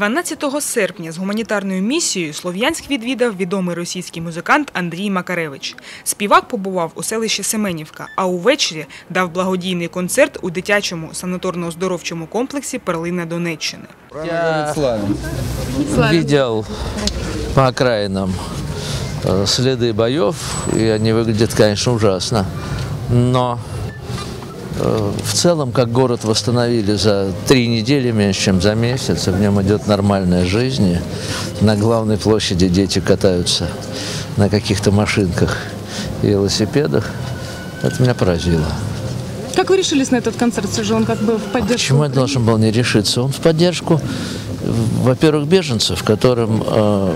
12 серпня з гуманітарною місією Слов'янськ відвідав відомий російський музикант Андрій Макаревич. Співак побував у селищі Семенівка, а увечері дав благодійний концерт у дитячому санаторно-оздоровчому комплексі Перлина Донеччини. Я видел по окраинам э, следы боев, и они выглядят, конечно, ужасно. Но э, в целом, как город восстановили за три недели, меньше, чем за месяц, и в нем идет нормальная жизнь. и На главной площади дети катаются на каких-то машинках и велосипедах. Это меня поразило. Как вы решились на этот концерт? Все же он как бы в поддержку. Почему я должен был не решиться? Он в поддержку, во-первых, беженцев, которым э,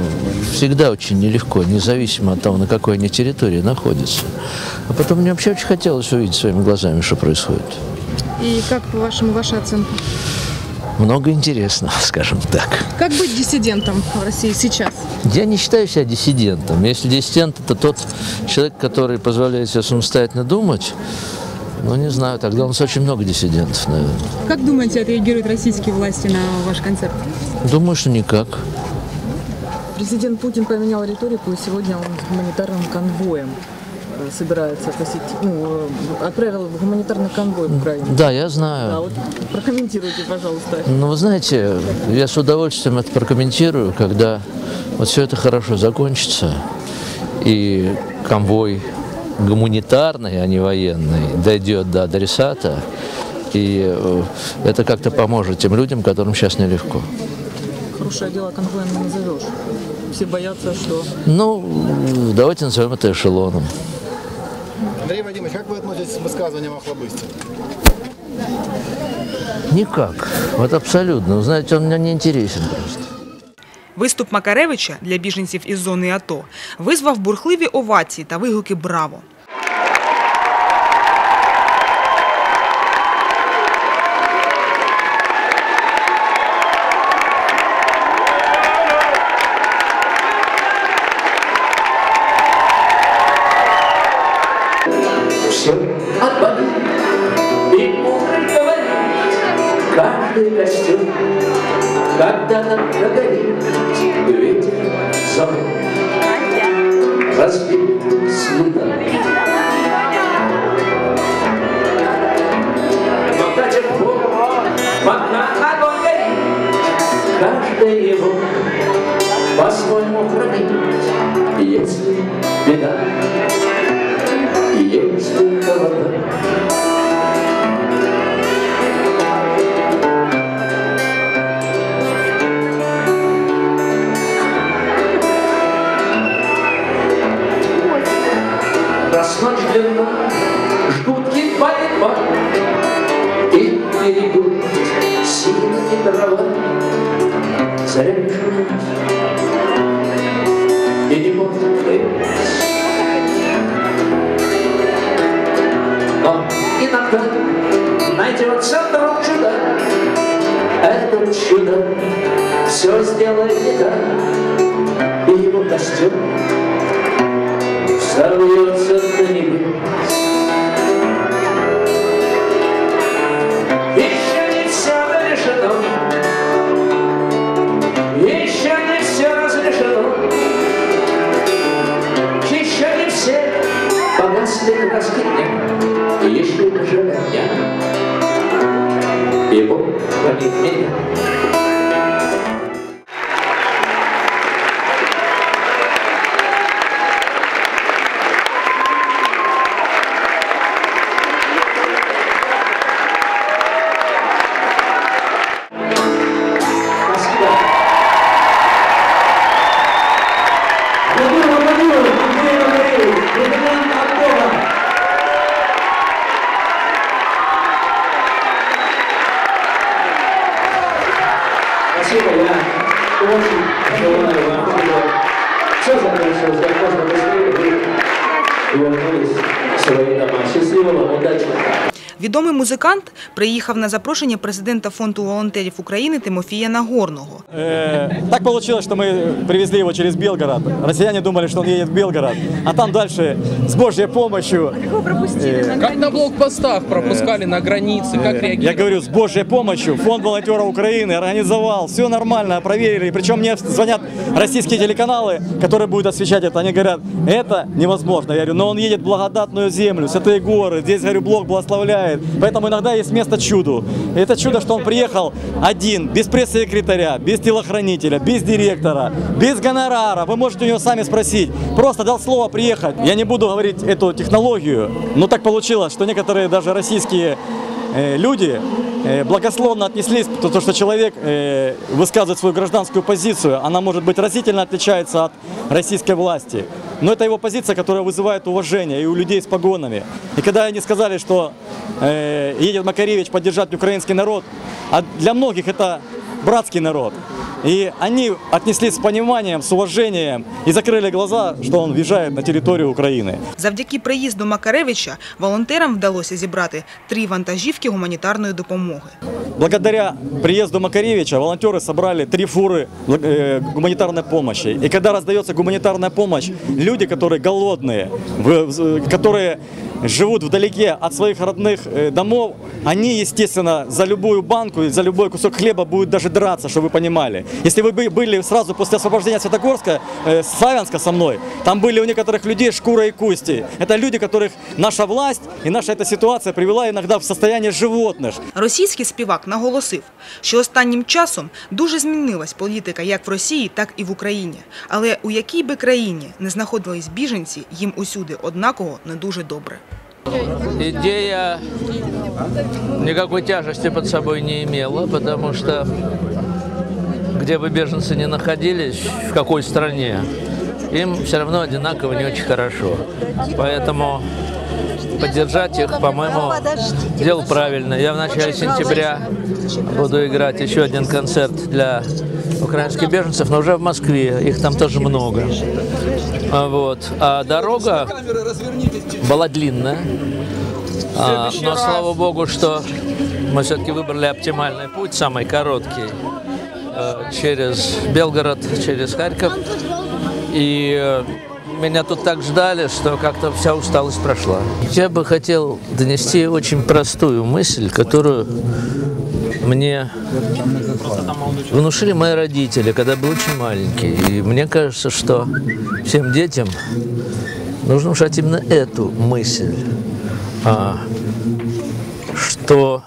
всегда очень нелегко, независимо от того, на какой они территории находятся. А потом мне вообще очень хотелось увидеть своими глазами, что происходит. И как, по-вашему, ваша оценка? Много интересного, скажем так. Как быть диссидентом в России сейчас? Я не считаю себя диссидентом. Если диссидент – это тот человек, который позволяет себе самостоятельно думать, ну, не знаю, тогда у нас очень много диссидентов, наверное. Как думаете, отреагируют российские власти на ваш концерт? Думаю, что никак. Президент Путин поменял риторику, и сегодня он с гуманитарным конвоем э, собирается посетить, ну, э, отправил гуманитарный конвой в Украину. Да, я А знаю. вот прокомментируйте, пожалуйста. Ну, вы знаете, я с удовольствием это прокомментирую, когда вот все это хорошо закончится, и конвой гуманитарный, а не военный, дойдет до адресата, и э, это как-то поможет тем людям, которым сейчас нелегко. Хорошее дело конвоем не назовешь. Все боятся, что Ну, давайте назовем это эшелоном. Андрей Вадимович, как вы относитесь к высказываниям о хлобысте? Никак. Вот абсолютно. Вы знаете, он мне не интересен просто. Виступ Макаревича для біженців із зони АТО визвав бурхливі овації та вигуки Браво. все. И мудрый говорит, каждый костюм когда-то прогорит, ветер зовет, разбит следа. Но до тех пор, пока огонь горит, каждый его по-своему хранит, если беда трава, Заряженные и не может Но иногда найдется вдруг чудо, Это чудо все сделает не так, И его костюм сорвется до небес. Еще не все разрешено, Еще не все погасли краски дня, Еще не жаль дня, И Бог хранит меня. grace Відомий музикант приїхав на запрошення президента фонду волонтерів України Тимофія Нагорного. Э, Так получилось, что мы привезли его через Белгород. Россияне думали, что он едет в Белгород, а там дальше с Божьей помощью, Как на блокпостах пропускали на границе, как я реагировали? говорю, с Божьей помощью фонд волонтеров Украины организовал, все нормально, проверили. Причем мне звонят российские телеканалы, которые будут освещать это. Они говорят, это невозможно. Я говорю, но он едет в благодатную землю, святые горы. Здесь, говорю, Бог благословляет. Поэтому иногда есть место чуду. И это чудо, что он приехал один, без пресс-секретаря, без телохранителя, без директора, без гонорара. Вы можете у него сами спросить. Просто дал слово приехать. Я не буду говорить эту технологию, но так получилось, что некоторые даже российские э, люди э, благословно отнеслись, то, то, что человек э, высказывает свою гражданскую позицию, она может быть разительно отличается от российской власти. Но это его позиция, которая вызывает уважение и у людей с погонами. И когда они сказали, что едет Макаревич поддержать украинский народ, а для многих это братский народ. И они отнеслись с пониманием, с уважением и закрыли глаза, что он въезжает на территорию Украины. Завдяки приїзду Макаревича волонтерам вдалося зібрати три вантажівки гуманітарної допомоги. Благодаря приезду Макаревича волонтеры собрали три фуры э, гуманитарной помощи. И когда раздается гуманитарная помощь, люди, которые голодные, в- в- которые живут вдалеке от своих родных э, домов, они, естественно, за любую банку и за любой кусок хлеба будут даже драться, чтобы вы понимали. Если вы бы были сразу после освобождения Святогорска, э, Славянска со мной, там были у некоторых людей шкура и кости. Это люди, которых наша власть и наша эта ситуация привела иногда в состояние животных. Російський співак наголосив, що останнім часом дуже змінилась політика як в Росії, так і в Україні. Але у якій би країні не знаходились біженці, їм усюди однаково не дуже добре. Идея никакой тяжести под собой не имела, потому что где бы беженцы ни находились, в какой стране, им все равно одинаково не очень хорошо. Поэтому поддержать их, по-моему, дело правильно. Я в начале сентября буду играть еще один концерт для украинских беженцев, но уже в Москве. Их там тоже много. А Вот. А дорога была длинная. А, но слава богу, что мы все-таки выбрали оптимальный путь, самый короткий, э, через Белгород, через Харьков. И э, меня тут так ждали, что как-то вся усталость прошла. Я бы хотел донести очень простую мысль, которую мне внушили мои родители, когда был очень маленький. И мне кажется, что всем детям нужно внушать именно эту мысль, а, что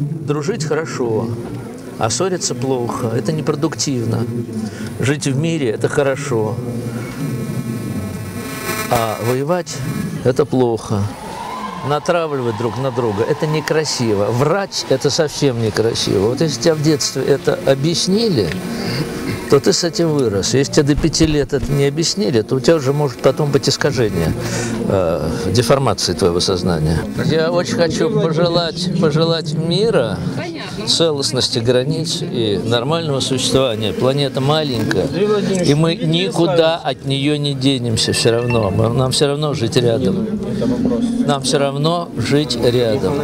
дружить хорошо, а ссориться плохо. Это непродуктивно. Жить в мире – это хорошо. А воевать – это плохо. Натравливать друг на друга – это некрасиво. Врать – это совсем некрасиво. Вот если тебя в детстве это объяснили, то ты с этим вырос. Если тебе до пяти лет это не объяснили, то у тебя уже может потом быть искажение, э, деформации твоего сознания. Я очень хочу пожелать, пожелать мира, целостности границ и нормального существования. Планета маленькая, и мы никуда от нее не денемся все равно. Нам все равно жить рядом. Нам все равно жить рядом.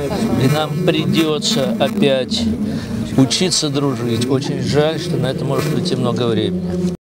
И нам придется опять учиться дружить. Очень жаль, что на это может уйти много времени.